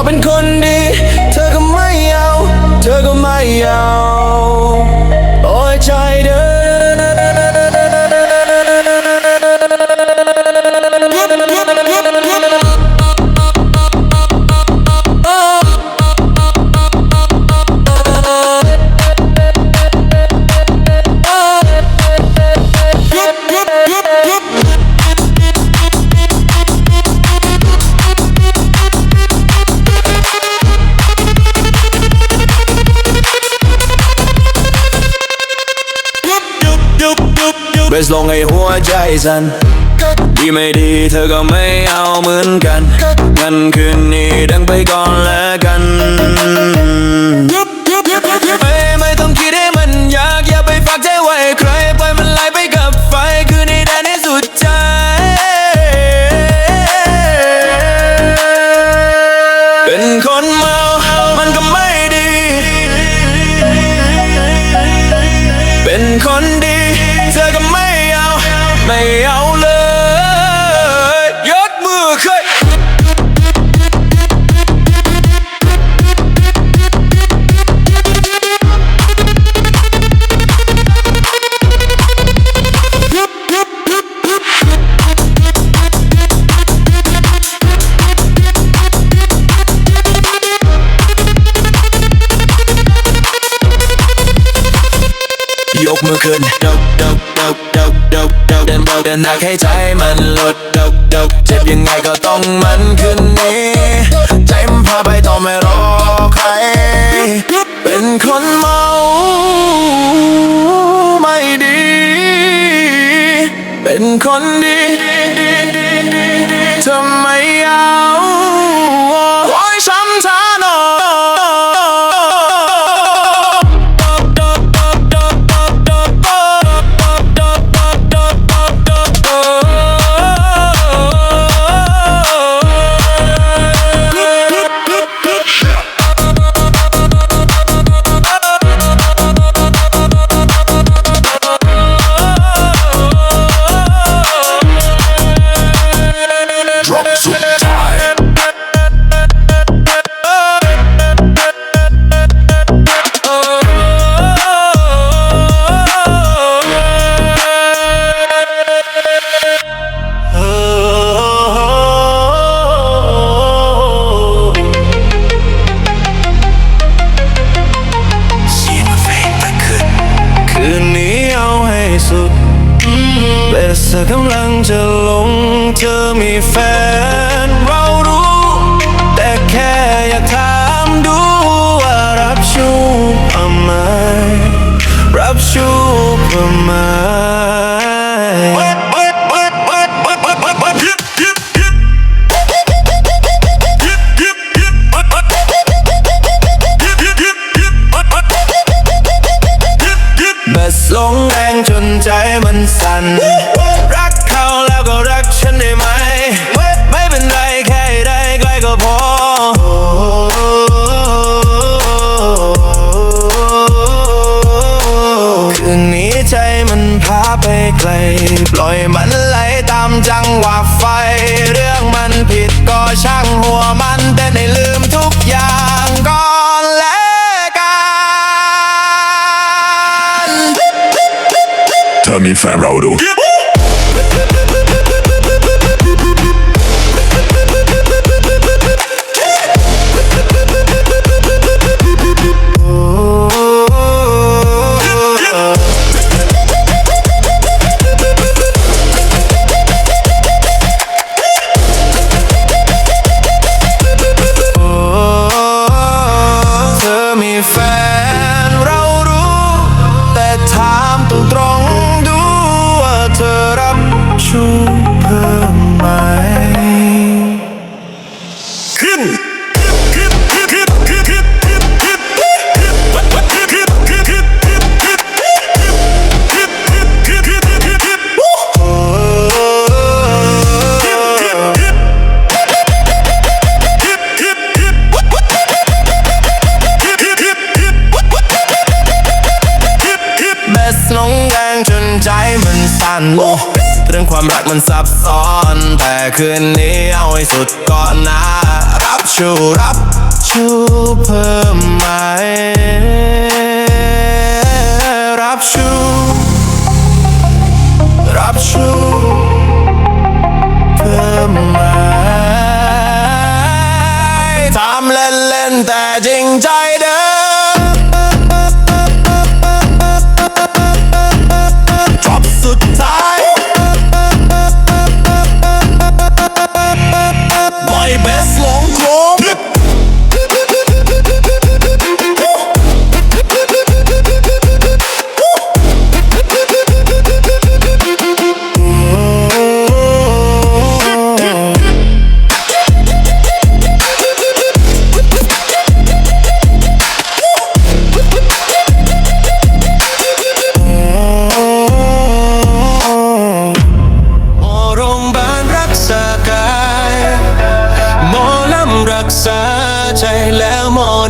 Robin good. สลงให้หัวใจสั่นดีไม่ดีเธอก็ไม่เอาเหมือนกันงั้นคืนนี้ดังไปก่อนแล้ว มือขึ้นดกดกดกดกดกดกเดินดกเดินหนักให้ใจมันลดดกดกเจ็บยังไงก็ต้องมันคืนนี้ ใจมันพาไปต่อไม่รอใคร เป็นคนเมาไม่ดี เป็นคนดีทำไมเอา ธอกำลังจะลง เธอมีแฟนเรารู้ แต่แค่อยากถามดูว่ารับชูทำไมรับชูทำไมเบสลงแรงจนใจมันสั่น อยมันไหลตามจังหวะไฟ เรื่องมันผิดก็ช่างหัวมันแต่ให้ลืมทุกอย่างก่อนแล้วกันเธอมีแฟนเราดู ความรักมันซับซ้อน แต่คืนนี้เอาให้สุดก่อนนะ รับชูรับชูเพิ่มไหม รับชู รับชูเพิ่มไหมทำเล่นๆแต่จริงใจเด้อ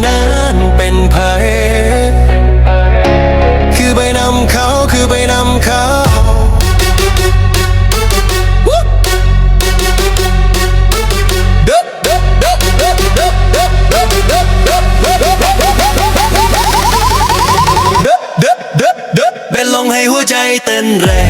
นั้นเป็นภัยคือไปนำเขาคือไปนำเขาเป็นลงให้หัวใจเต้นแรง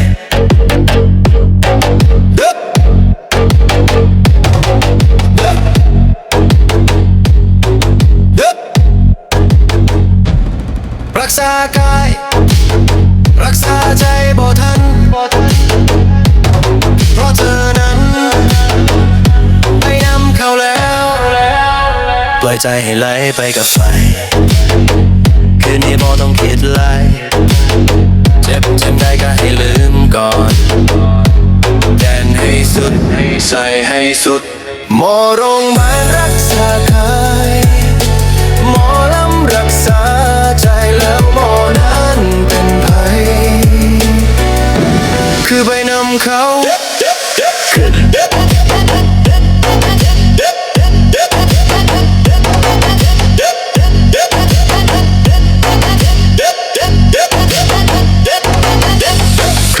อยใจให้ไหลไปกับไฟ คืนนี้บ่ต้องคิดไล่เจ็บจ็บได้ก็ให้ลืมก่อนแดนให้สุด ใส่ให้สุด หมอโรงพยาบาลรักษากายหมอลำรักษาใจแล้วหมอนั้นเป็นภัย คือไปนำเขา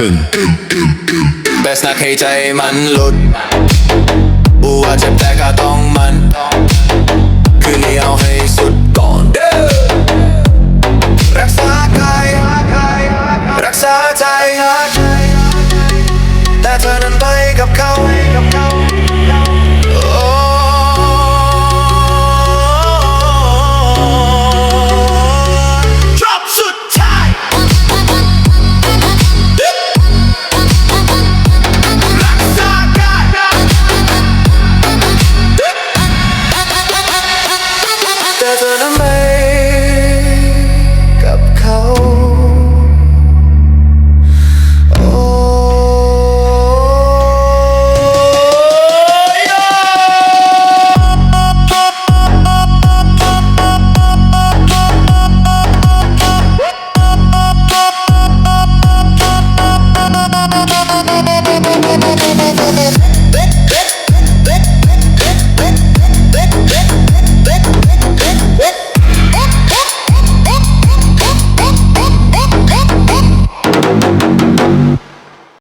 ขึ้นแบสนักให้ใจมันหลุดบัว่าเจ็บแต่ก็ต้อง